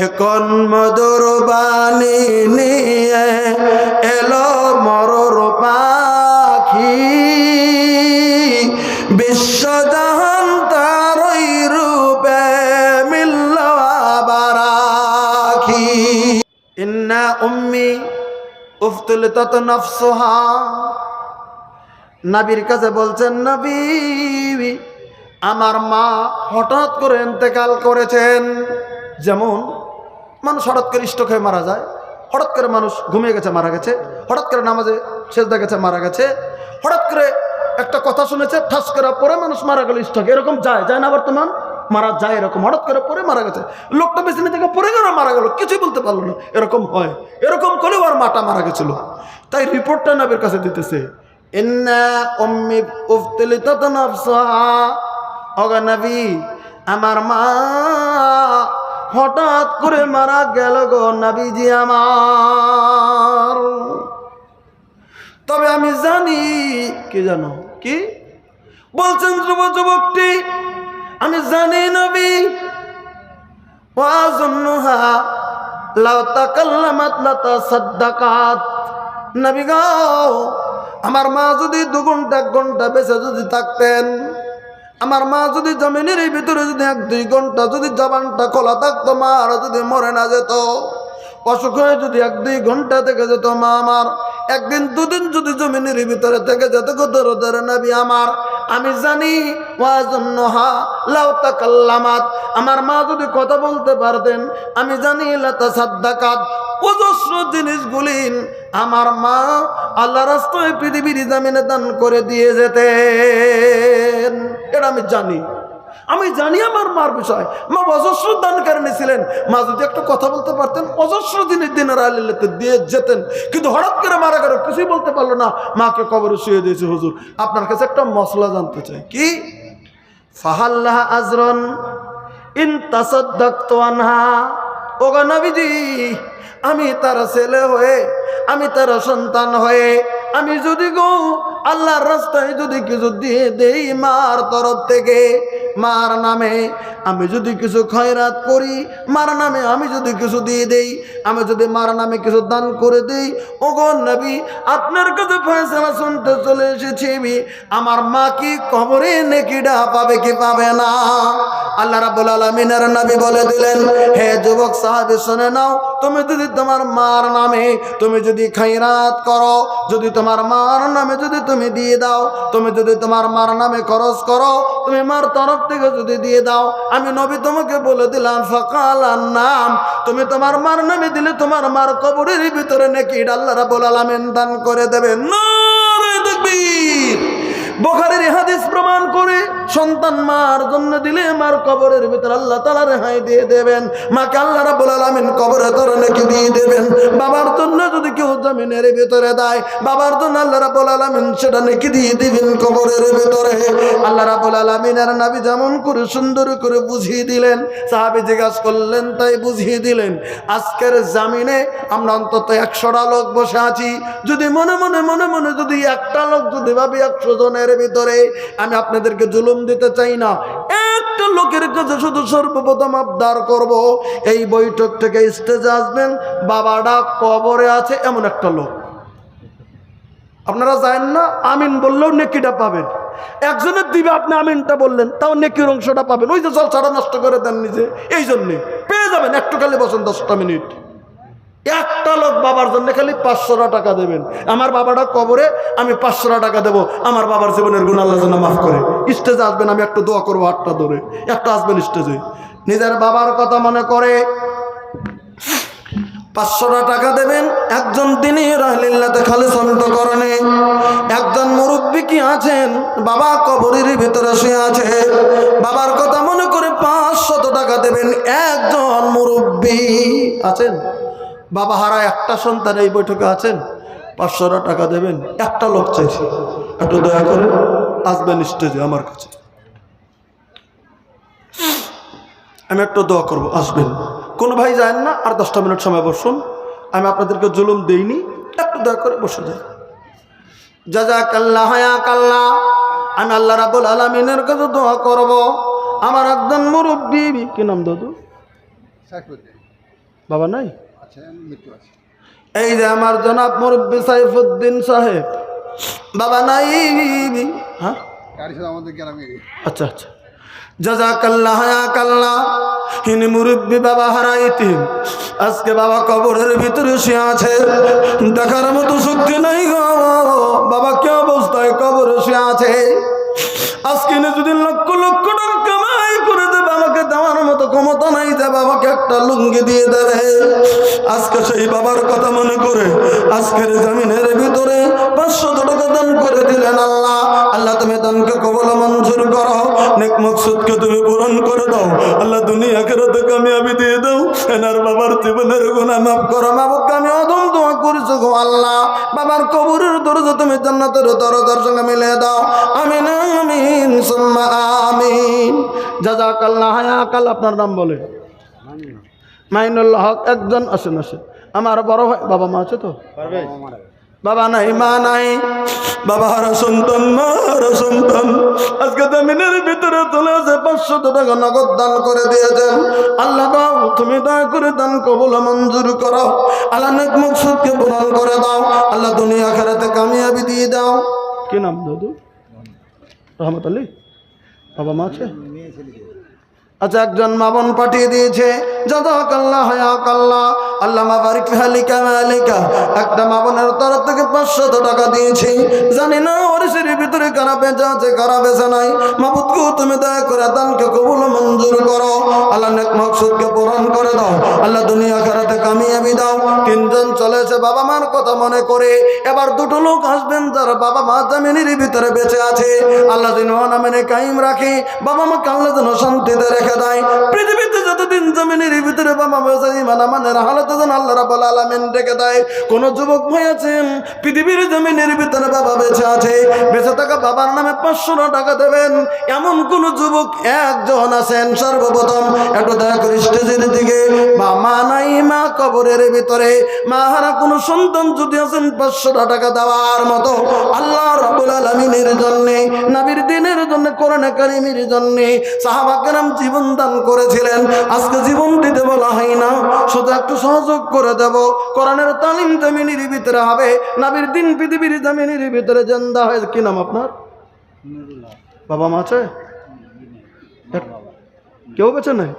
এখন মধুর বাণী নিয়ে এলো মরর পাখি। বিশ্বজাহান তার রূপে মিলল বারাখি ইন্না উম্মি উফতুল তত নফসুহা। নাবির কাছে বলছেন, নবী, আমার মা হঠাৎ করে ইন্তেকাল করেছেন। যেমন মানুষ হঠাৎ করে স্ট্রোক হয়ে মারা যায়। হঠাৎ করে মানুষ ঘুমিয়ে গেছে, মারা গেছে। হঠাৎ করে নামাজে সেজদা গেছে, মারা গেছে। হঠাৎ করে একটা কথা শুনেছে, ঠাস করে পরে মানুষ মারা গেল, স্ট্রোক। এরকম যায় যায় না বর্তমান? মারা যায় এরকম। হঠাৎ করে পরে মারা গেছে। লোকটা বেশি থেকে পরে গেল, মারা গেল, কিছুই বলতে পারল না। এরকম হয়। এরকম করেও আর মাটা মারা গেছিল। তাই রিপোর্টটা নাবের কাছে দিতেছে। আমার মা হঠাৎ করে মারা গেল গো নবীজি আমার। তবে আমি জানি, কি জানো? কি? বলছেন যুব যুবকটি, আমি জানি নবী। আমার মা যদি দু ঘণ্টা, এক ঘণ্টা বেঁচে যদি থাকতেন আমার মা যদি জমিনের এই ভিতরে যদি এক, দুই ঘণ্টা যদি জবানটা খোলা থাকতো, মা আর যদি মরে না যেত, অসুখ হয়ে যদি এক, দুই ঘণ্টা থেকে যেত, মা আমার, একদিন, দুদিন যদি জমিনের ভিতরে থেকে যেত কত রোদের নাবি আমার, আমি জানি, ওয়াজন্নহা লাউতা কাল্লামাত আমার মা যদি কথা বলতে পারতেন, আমি জানি লাতা অজস্র জিনিসগুলি আমার মা আল্লাহ রাস্তায় পৃথিবীর জামিনে দান করে দিয়ে যেতেন। এটা আমি জানি। আমি জানি আমার মার বিষয়। মা অজস্র দানকারিণী ছিলেন মা যদি একটা কথা বলতে পারতেন, অজস্র দিনের দিনের আলিলেতে দিয়ে যেতেন। কিন্তু হঠাৎ করে মারা গেল, কিছুই বলতে পারল না। মাকে কবরে শুয়ে দিয়েছে হুজুর। আপনার কাছে একটা মশলা জানতে চাই। কি? ফাহাল্লাহ আজরন ইন তাসাদ্দাক্ত আনহা। ওগো নবীজি, আমি তার ছেলে হয়ে, আমি তার সন্তান হয়ে, আমি যদি গো আল্লাহর রাস্তায় যদি কিছু দিয়ে দেই মার তরফ থেকে মার নামে আমি যদি কিছু খয়রাত করি, মার নামে আমি যদি কিছু দিয়ে দেই, আমি যদি মার নামে কিছু দান করে দিই ও গো নবী, আপনার কাছে ফয়সালা শুনতে চলে এসেছি আমি। আমার মা কি কবরে নেকিডা পাবে কি পাবে না আল্লাহ রাব্বুল আলামিনের নবী বলে দিলেন, হে যুবক সাহাবী, শুনে নাও, তুমি যদি তোমার মার নামে তুমি যদি খাইরাত করো, যদি তোমার মার নামে যদি তুমি দিয়ে দাও, তুমি যদি তোমার মার নামে খরচ করো তুমি মার তরফ থেকে যদি দিয়ে দাও, আমি নবী তোমাকে বলে দিলাম সকাল নাম, তুমি তোমার মার নামে দিলে তোমার মার কবরের ভিতরে নাকি ডাল্লারা বলালাম দান করে দেবে তাকবীর। বোখারের হাদিস প্রমাণ করে সন্তান মার জন্য দিলে মার কবরের ভিতর আল্লাহ তালা রেহাই দিয়ে দেবেন। মাকে আল্লাহ রাবুল আলমিন কবরে ধরে নাকি দিয়ে দেবেন। বাবার জন্য যদি কেউ জমিনের ভিতরে দেয়, বাবার জন্য আল্লাহ রাবুল আলমিন সেটা নাকি দিয়ে দিবেন কবরের ভিতরে। আল্লাহ রাবুল আলমিনের নাবি যেমন করে সুন্দর করে বুঝিয়ে দিলেন, সাহাবি জিজ্ঞাসা করলেন, তাই বুঝিয়ে দিলেন, আজকের জামিনে আমরা অন্তত একশোটা লোক বসে আছি। যদি মনে মনে মনে মনে যদি একটা লোক যদি ভাবি একশো জনের ভিতরে, আমি আপনাদেরকে জুলুম দিতে চাই না। একটা লোকের কাছে শুধু সর্বপ্রথম আবদার করব, এই বৈঠক থেকে স্টেজে আসবেন, বাবাটা কবরে আছে এমন একটা লোক। আপনারা জানেন না, আমিন বললেও নেকিটা পাবেন। একজনের দিবে, আপনি আমিনটা বললেন, তাও নেকির অংশটা পাবেন। ওই যে জল ছাড়া নষ্ট করে দেন নিজে এই জন্যে পেয়ে যাবেন একটু খালি বসেন দশটা মিনিট। লোক বাবার জন্য খালি পাঁচশোটা টাকা দেবেন। আমার বাবাটা কবরে, আমি পাঁচশোটা টাকা দেবো। আমার বাবার জীবনের গুণ আল্লাহ জন্য মাফ করে। স্টেজে আসবেন, আমি একটু দোয়া করব আটটা ধরে। একটা আসবেন স্টেজে। নিজের বাবার কথা মনে করে, পাঁচশোটা টাকা দেবেন। একজন তিনি রাহলিল্লাতে খালি সন্তকরণে। একজন মুরব্বী কি আছেন? বাবা কবরের ভিতরে শুয়ে আছে। বাবার কথা মনে করে পাঁচশত টাকা দেবেন। একজন মুরব্বী আছেন? বাবা হারা একটা সন্তান এই বৈঠকে আছেন? পাঁচশোটা টাকা দেবেন একটা লোক চাইছি। একটু দয়া করে আসবেন স্টেজে আমার কাছে। আমি একটু দোয়া করব আসবেন। কোনো ভাই যায় না আর দশটা মিনিট সময় বসুন। আমি আপনাদেরকে জুলুম দেইনি একটু দয়া করে বসে যাই যা যা কাল্লা হায়া কাল্লা আমি আল্লাহ রাবুল আলমিনের কাছে দোয়া করব। আমার একজন মুরব্বী কি নাম দাদু? বাবা নাই? আচ্ছা মৃত্যু আছে। এই যে আমার জনাব মুরব্বী সাইফুদ্দিন সাহেব বাবা নাই হ্যাঁ? সাথে আমাদের গ্রামে। আচ্ছা আচ্ছা। জাজাকাল্লাহ হায়াকাল্লাহ হিনি মুরব্বী বাবা হারাইতি। আজকে বাবা কবরের ভিতরে সে আছে। দেখার মতো শক্তি নাই গো। বাবা কি অবস্থায় কবরে সে আছে? আজকে যদি লক্ষ লক্ষ টাকা ক্ষমতা নাই যে বাবাকে একটা লুঙ্গি দিয়ে দেবে আজকে সেই বাবার কথা মনে করে আজকের জমিনের ভিতরে পাঁচশো টাকা দান করে দিলেন আল্লাহ। আল্লাহ, তুমি দানকে কবল মঞ্জুর করো। নেক মকসুদকে তুমি পূরণ করে দাও। আল্লাহ দুনিয়া খেরতে কামিয়াবি দিয়ে দাও। এনার বাবার জীবনের গুণা মাফ করো। বাবাকে আমি অদম দোয়া করেছ গো আল্লাহ। বাবার কবরের দরজা তুমি জান্নাতের দরজার সঙ্গে মিলে দাও। আমিন আমিন, সুম্মা, আমিন। জাজাকাল্লাহ হায়াকাল আপনার নাম বলে? মাইনুল হক একজন আসেন আসেন। আমার বড় ভাই বাবা মা আছে তো? বাবা নাই মা নাই বাবা হারা সন্তান মা হারা সন্তান। আজকে জমিনের ভিতরে তুলে আছে পাঁচশো টাকা নগদ দান করে দিয়েছেন। আল্লাহ দাও তুমি দয়া করে দান কবুল মঞ্জুর করো। আল্লাহ নেক মুকসুদকে পূরণ করে দাও। আল্লাহ দুনিয়া খেরাতে কামিয়াবি দিয়ে দাও। কি নাম দাদু? রহমত আলী? বাবা মা আছে? আচ্ছা একজন মাবন পাঠিয়ে দিয়েছে। জাজাকাল্লাহ হায়াকাল্লাহ। আল্লামা বারিক হালিকা মালিকা। একটা মাবনের তরফ থেকে পাঁচশত টাকা দিয়েছি। জানি না ওরিসের ভিতরে কারা বেঁচে আছে, কারা বেঁচে নাই। মাবুদকে তুমি দয়া করে দানকে কবুল মঞ্জুর করো। আল্লাহ নেক মকসুদকে পূরণ করে দাও। আল্লাহ দুনিয়া খেরাতে কামিয়াবি দাও। তিনজন চলেছে বাবা মার কথা মনে করে। এবার দুটো লোক আসবেন যারা বাবা মা জামিনের ভিতরে বেঁচে আছে। আল্লাহ যেন নামেনে কাইম রাখে। বাবা মাকে আল্লাহ যেন শান্তিতে রেখে সর্বপ্রথম। একটু দয়া দিকে। মা নাই, মা কবরের ভিতরে। হারা কোনো সন্তান যদি আছেন, পাঁচশো টাকা দেওয়ার মতো আল্লাহ রাবুল আলমিনের জন্যে, নাবির দিনের জন্য করোনা জন্যে সাহাবাকেরাম জীবন দান করেছিলেন। আজকে জীবন দিতে বলা হয় না। শুধু একটু সহযোগ করে দেব। কোরআনের তালিম জমিনের ভিতরে হবে। নাবির দিন পৃথিবীর জমিনের ভিতরে জেন্দা হয় কি নাম আপনার? বাবা মা আছে? কেউ বেছে নাই?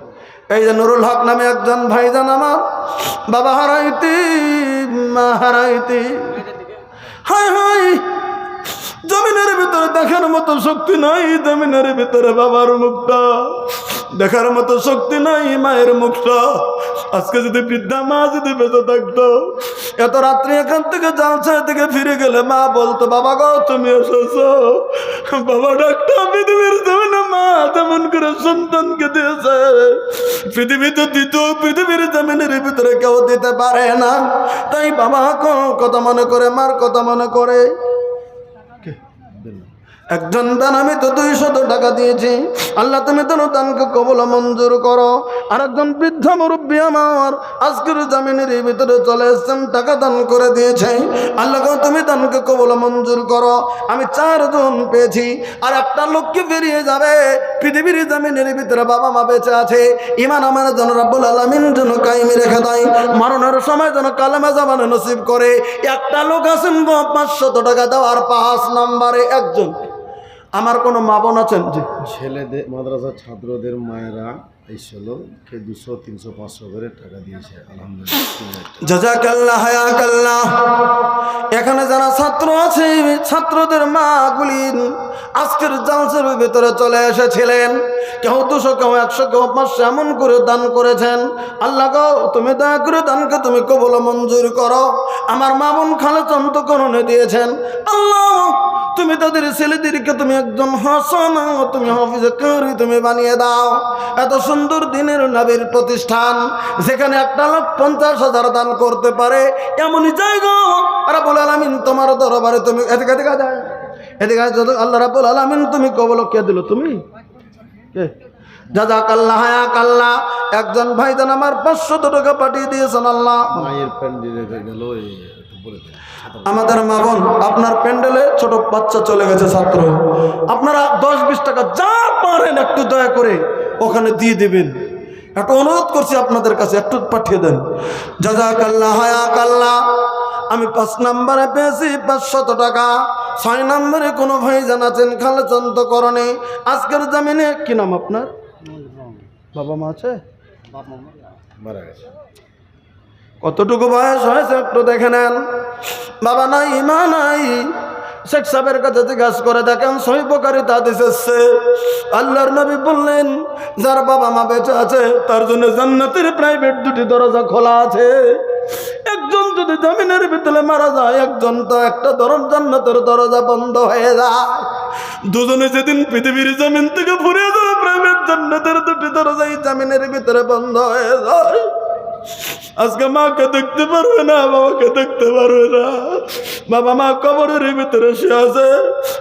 এই যে নুরুল হক নামে একজন ভাইজান আমার। বাবা হারাইতি মা হারাইতি। হাই হাই জমিনের ভিতরে দেখার মতো শক্তি নাই। জমিনের ভিতরে বাবার মুখটা। দেখার মতো শক্তি নাই মায়ের মুখটা। আজকে যদি বৃদ্ধা মা যদি বেঁচে থাকতো, এত রাত্রি এখান থেকে জালসা থেকে ফিরে গেলে মা বলতো, বাবা গো, তুমি এসেছ। বাবা ডাক্তার পৃথিবীর জমিনে মা, তেমন করে সন্তানকে দিয়েছে। পৃথিবীতে দিত, পৃথিবীর জমিনের ভিতরে কেউ দিতে পারে না। তাই বাবা কথা মনে করে, মার কথা মনে করে। একজন দান আমি তো দুইশত টাকা দিয়েছি। আল্লাহ তুমি তো দানকে কবল মঞ্জুর করো। আর একজন বৃদ্ধ মুরব্বী আমার আজকের জামিনের ভিতরে চলে এসছেন, টাকা দান করে দিয়েছে। আল্লাহ তুমি দানকে কবল মঞ্জুর করো। আমি চারজন পেয়েছি, আর একটা লোককে বেরিয়ে যাবে। পৃথিবীর জামিনের ভিতরে বাবা মা বেঁচে আছে। ইমান আমার যেন রাব্বুল আলমিন যেন কায়েমি রেখে দেয়। মরণের সময় যেন কালেমা জামানে নসিব করে। একটা লোক আছেন পাঁচশত টাকা দেওয়ার পাঁচ নম্বরে একজন। আমার কোনো মা বোন আছেন? ছেলেদের মাদ্রাসার ছাত্রদের মায়েরা এসেছিল কে দুশো তিনশো পাঁচশো করে টাকা দিয়েছে আলহামদুলিল্লাহ। জাজাকাল্লাহ হায়াকাল্লাহ। এখানে যারা ছাত্র আছে ছাত্রদের মাগুলি আজকের জালসের ভিতরে চলে এসেছিলেন। কেউ দুশো কেউ একশো কেউ পাঁচশো এমন করে দান করেছেন। আল্লাহ গো তুমি দয়া করে দানকে তুমি কবল মঞ্জুর করো। আমার মা বোন খালে চন্তকরণে দিয়েছেন। আল্লাহ তুমি তাদের ছেলেদেরকে তুমি একজন হাসান তুমি হাফিজে কারি তুমি বানিয়ে দাও। এত সুন্দর দিনের নাবির প্রতিষ্ঠান, যেখানে একটা লোক পঞ্চাশ হাজার দান করতে পারে, এমনই জায়গা। রাবুল আলমিন তোমার দরবারে তুমি এদিকে এদিকে যায় এদিকে যত আল্লাহ রাবুল আলমিন তুমি কবল কে দিল? তুমি? কে? কাল্লা হায়া কাল্লা একজন ভাইজান আমার পাঁচশত টাকা পাঠিয়ে দিয়েছেন আল্লাহ। মায়ের প্যান্ডেলে গেল আমাদের মা বোন আপনার প্যান্ডেলে ছোট বাচ্চা চলে গেছে ছাত্র। আপনারা দশ বিশ টাকা যা পারেন একটু দয়া করে ওখানে দিয়ে দেবেন। একটু অনুরোধ করছি আপনাদের কাছে একটু পাঠিয়ে দেন। হায়া হায়াকাল্লাহ আমি পাঁচ নম্বরে পেয়েছি পাঁচশত টাকা। ছয় নম্বরে কোনো ভাই জানাচ্ছেন খালচন্ত করণে। আজকের জামিনে কি নাম আপনার? বাবা মা আছে? মারা গেছে। কতটুকু বয়স হয়েছে একটু দেখে নেন। বাবা নাই, মা নাই। শেখ সাহেবের কাছে জিজ্ঞাসা করে দেখেন সহিপকারিতা দিতেছে আল্লাহর নবী বললেন, যার বাবা মা বেঁচে আছে, তার জন্য জান্নাতের প্রাইভেট দুটি দরজা খোলা আছে। একজন যদি জমিনের ভিতরে মারা যায়, একজন তো একটা ধরন জান্নাতের দরজা বন্ধ হয়ে যায়। দুজনে যেদিন পৃথিবীর জমিন থেকে ফুরিয়ে যাবে প্রাইভেট জান্নাতের দুটি দরজা এই জমিনের ভিতরে বন্ধ হয়ে যায়। আজকে মাকে দেখতে পারবে না, বাবাকে দেখতে পারবে না। বাবা মা কবরের ভিতরে সে আছে।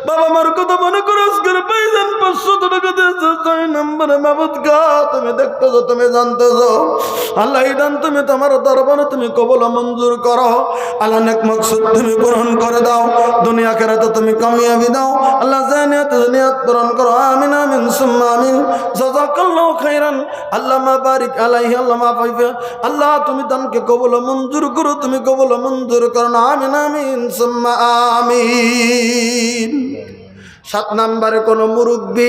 বাবা মার কথা মনে করে আজকের পাইছেন পাঁচশো টাকা দিয়েছে, ছয় নম্বরে মাবুদ গা, তুমি দেখতেছো, তুমি জানতেছো। আল্লাহ ইদান, তুমি তোমার দরবারে তুমি কবল মঞ্জুর করো। আল্লাহ নেক মকসুদ তুমি পূরণ করে দাও। দুনিয়া কেরাতে তুমি কামিয়াবি দাও। আল্লাহ জানিয়াত জানিয়াত পূরণ করো। আমিন আমিন, সুম্মা আমিন। জাযাকাল্লাহু খাইরান আল্লাহ মা বারিক আলাইহি, আল্লাহ মা পাইবে আল্লাহ, তুমি দানকে কবল মঞ্জুর করো, তুমি কবল মঞ্জুর করো না, আমিন আমিন, সুম্মা আমিন। সাত নাম্বারে কোনো মুরব্বী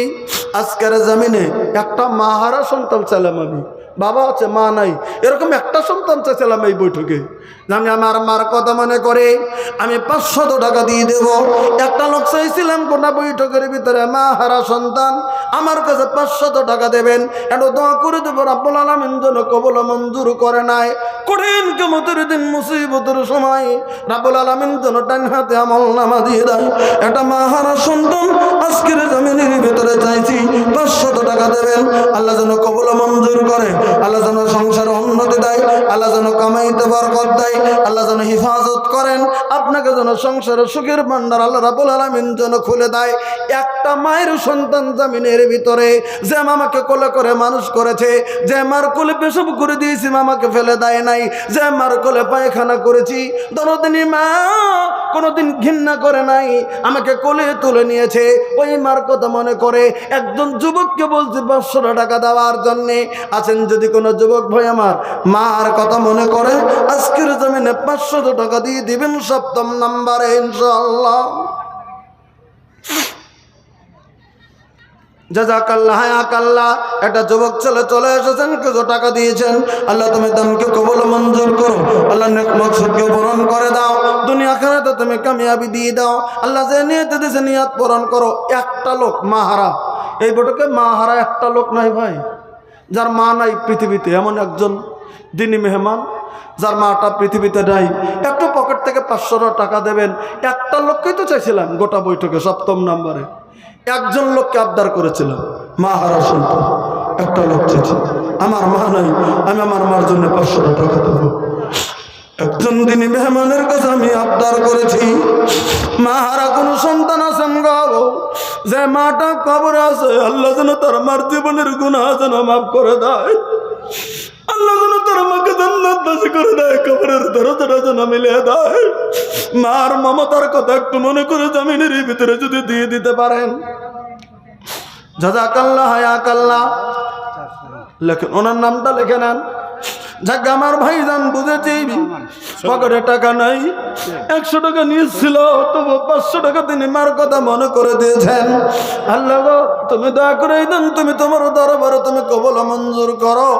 আজকের জমিনে একটা মাহারা সন্তান চালাম আমি। বাবা আছে, মা নাই। এরকম একটা সন্তান চাইছিলাম এই বৈঠকে। আমি আমার মার কথা মনে করে, আমি পাঁচশত টাকা দিয়ে দেব। একটা লোক চাইছিলাম গোটা বৈঠকের ভিতরে, মা হারা সন্তান, আমার কাছে পাঁচশত টাকা দেবেন। এটা দোয়া করে দেবো, রাব্বুল আলমিন যেন কবল মঞ্জুর করে নাই কঠিন কেমতের দিন, মুসিবতের সময়, রাব্বুল আলমিন যেন ডান হাতে আমল নামা দিয়ে দেয়। একটা মা হারা সন্তান আজকের জমিনের ভিতরে চাইছি, পাঁচশত টাকা দেবেন। আল্লাহ যেন কবল মঞ্জুর করে। আল্লাহ যেন সংসার উন্নতি দেয়, আল্লাহ যেন কামাইতে বরকত দেয়, আল্লাহ যেন হিফাজত করেন, আপনাকে যেন সংসারে সুখের ভান্ডার আল্লাহ রাবুল আলমিন যেন খুলে দেয়। একটা মায়ের সন্তান জামিনের ভিতরে যে মামাকে কোলে করে মানুষ করেছে, যে মার কোলে পেশব করে দিয়েছি, মামাকে ফেলে দেয় নাই, যে মার কোলে পায়খানা করেছি, দরদিনী মা কোনোদিন ঘৃণা করে নাই, আমাকে কোলে তুলে নিয়েছে। ওই মার কথা মনে করে একজন যুবককে বলছে পাঁচশো টাকা দেওয়ার জন্যে আছেন যদি কোনো যুবক ভাই আমার মার কথা মনে করে, আজকের জমিনে পাঁচশো টাকা দিয়ে দিবেন সপ্তম নাম্বারে ইনশাল্লাহ একটা আল্লাহ দাও। তুমি কামিয়াবি দাও। আল্লাহ একটা লোক, মাহারা। এই বটকে মাহারা একটা লোক নাই ভাই? যার মা নাই পৃথিবীতে, এমন একজন দিনী মেহমান, যার মাটা পৃথিবীতে নাই। একটু পকেট থেকে পাঁচশো টাকা দেবেন, একটা লোককেই তো চাইছিলাম গোটা বৈঠকে, সপ্তম নম্বরে। একজন লোককে আবদার করেছিলাম, মা হারা সন্তান, একটা লোক চেয়েছি আমার মা নাই, আমি আমার মার জন্য পাঁচশো টাকা দেবো। একজন দিনী মেহমানের কাছে আমি আবদার করেছি, মা হারা কোনো সন্তান আছেন গাবো যে মাটা কবরে আছে, আল্লাহ যেন তার মার জীবনের গুণা যেন মাফ করে দেয়। আল্লাহ যেন তার মাকে জান্নাত বাসী করে দেয়, কবরের দরজাটা যেন মিলে দেয়। মার মমতার কথা একটু মনে করে জামিনের ভিতরে যদি দিয়ে দিতে পারেন। জাজাকাল্লাহ হায়াকাল্লাহ। লেখেন, ওনার নামটা লেখে নেন। যাক আমার ভাই যান বুঝেছি, পকেটে টাকা নাই, একশো টাকা নিয়েছিল তবু পাঁচশো টাকা তিনি মার কথা মনে করে দিয়েছেন। আল্লাহ তুমি দয়া করে দেন তুমি তোমার দরবারে তুমি কবল মঞ্জুর করো।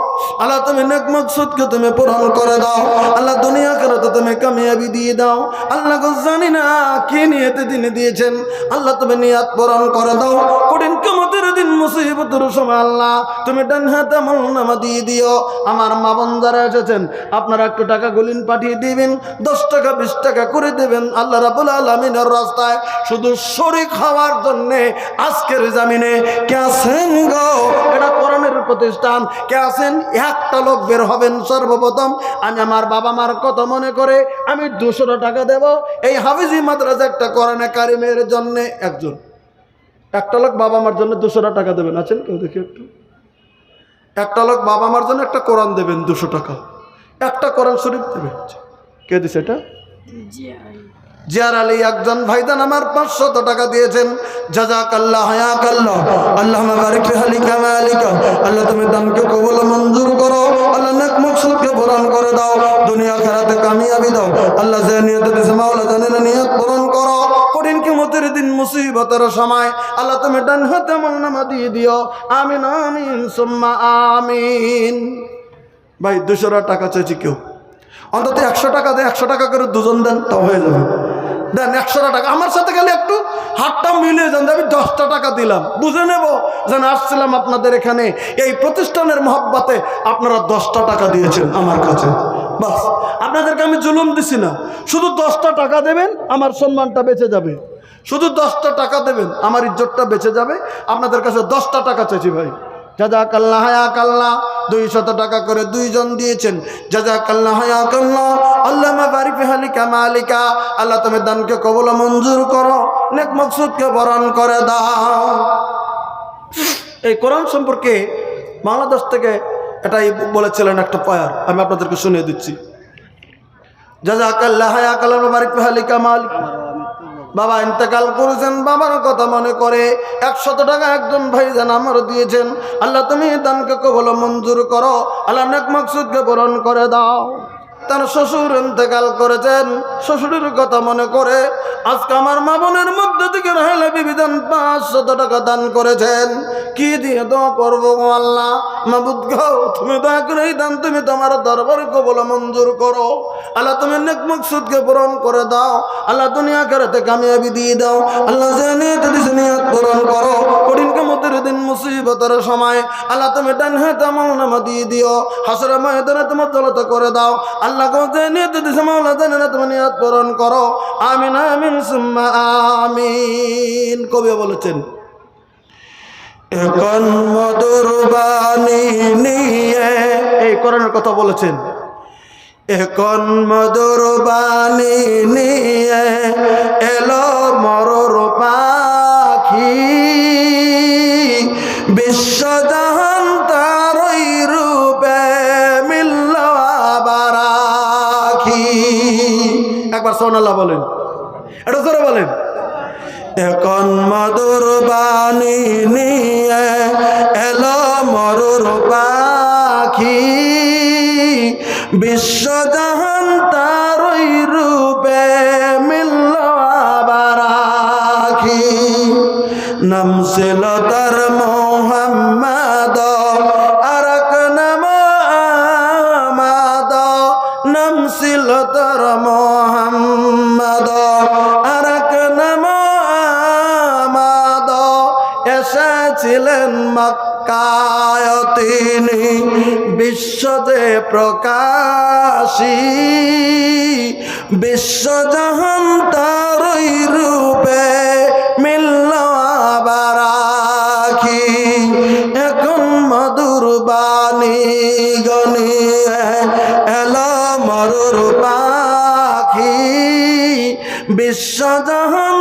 আল্লাহ তুমি নেক মকসুদকে তুমি পূরণ করে দাও। আল্লাহ দুনিয়া করে তো তুমি কামিয়াবি দিয়ে দাও। আল্লাহ গো, জানি না কি নিয়েতে তিনি দিয়েছেন। আল্লাহ তুমি নিয়াত পূরণ করে দাও। কঠিন কেমতের দিন মুসিবতের সময়, আল্লাহ, তুমি ডান হাতে আমল নামা দিয়ে দিও। আমার মা বন্ধারা এসেছেন, আপনারা একটু টাকা গুলিন পাঠিয়ে দিবেন, দশ টাকা, বিশ টাকা করে দেবেন আল্লাহ রাবুল আলমিনের রাস্তায়। শুধু শরিক হওয়ার জন্যে আজকের জামিনে কে আছেন গো? এটা কোরআনের প্রতিষ্ঠান। কে আছেন? একটা লোক বের হবেন সর্বপ্রথম। আমি আমার বাবা মার কথা মনে করে আমি দুশো টাকা দেব। এই হাফিজি মাদ্রাসা একটা কোরআনে কারিমের জন্যে একজন একটা লোক বাবা মার জন্য দুশো টাকা দেবেন। আছেন কেউ? দেখি একটু। একটা লোক বাবা মার জন্য একটা কোরআন দেবেন দুশো টাকা। একটা কোরআন শরীফ দেবেন। কে দিছে এটা? জিয়ার আলী একজন ভাইদান আমার পাঁচশত টাকা দিয়েছেন। জাজাক আল্লাহ হায়াক আল্লাহ আল্লাহ বারিক হালি কামালিকা আল্লাহ তুমি দানকে কবল মঞ্জুর করো। আল্লাহ নেক মকসুদকে পূরণ করে দাও। দুনিয়া খেলাতে কামিয়াবি দাও। আল্লাহ যে নিয়ত দিছে মাওলা জানে না নিয়ত পূরণ করো। কঠিন কিমতের দিন মুসিবতের সময় আল্লাহ তুমি ডান হাতে নামা দিয়ে দিও। আমিন আমিন, সুম্মা, আমিন। ভাই, দুশো টাকা চাইছি কেউ? অন্তত একশো টাকা দেয় একশো টাকা করে দুজন দেন, তাও হয়ে যাবে। দেন, একশো টাকা। আমার সাথে গেলে একটু হাতটা মিলিয়ে যান আমি দশটা টাকা দিলাম। বুঝে নেব যেন আসছিলাম আপনাদের এখানে। এই প্রতিষ্ঠানের মহব্বতে আপনারা দশটা টাকা দিয়েছেন আমার কাছে। বাস, আপনাদেরকে আমি জুলুম দিছি না। শুধু দশটা টাকা দেবেন, আমার সম্মানটা বেঁচে যাবে। শুধু দশটা টাকা দেবেন, আমার ইজ্জতটা বেঁচে যাবে। আপনাদের কাছে দশটা টাকা চাইছি ভাই। যাজা কাল্লা হায়া কাল্লা দুই শত টাকা করে দুইজন দিয়েছেন। যাজা কাল্লা হায়া কাল্লা আল্লাহ বারিফি হালিকা মালিকা, আল্লাহ তুমি দানকে কবল মঞ্জুর করো, নেক মকসুদকে বরণ করে দাও। এই কোরআন সম্পর্কে বাংলাদেশ থেকে এটাই বলেছিলেন একটা পয়ার, আমি আপনাদেরকে শুনিয়ে দিচ্ছি। যাজা কাল্লা হায়া কাল্লা বারিফি হালিকা মালিকা। বাবা ইন্তেকাল করেছেন, বাবার কথা মনে করে। একশত টাকা একজন ভাই যেন আমারও দিয়েছেন। আল্লাহ তুমি দানকে কবল মঞ্জুর করো। আল্লাহ নেক মকসুদকে পূরণ করে দাও। তার শ্বশুর ইন্তেকাল করেছেন। শ্বশুরের কথা মনে করে আজকে আমার মা বোনের মধ্যে থেকে রহেলে বিবিধান পাঁচশত টাকা দান করেছেন। কি দিয়ে দোয়া করব আল্লাহ? মাবুদ গো, তুমি করে এই দান তুমি তোমার দরবারে কবল মঞ্জুর করো। আল্লাহ তুমি পূরণ করে দাও। আল্লাহ দুনিয়া খেরাতে কামিয়াবি দিয়ে দাও। আল্লাহ দিছে নিয়ত পূরণ করো। কঠিন কেমতের দিন মুসিবতের সময় আল্লাহ তুমি ডান হাতে আমল নামা দিয়ে দিও। হাসরে ময়দানে তোমার দলতা করে দাও। আল্লাহ গো যে নিয়ত দিছে না তুমি নিয়ত পূরণ করো। আমিন আমিন, সুম্মা, আমিন। কবি বলেছেন, এখন মধুর বাণী নিয়ে এই কোরআনের কথা বলেছেন, এখন মধুর বাণী নিয়ে এলো মরর পাখি বলেন। এটা জোরে বলেন। এখন মধুর বাণী নিয়ে এলো মরুর পাখি। বিশ্বজাহান তার ওই রূপে মিলল আবার নাম ছিল এসেছিলেন মক্কায় তিনি বিশ্বদে প্রকাশী। বিশ্বজাহান তারই রূপে মিলল আবার এখন মধুর বাণী গনিয়ে এলো পাখি। বিশ্বজাহান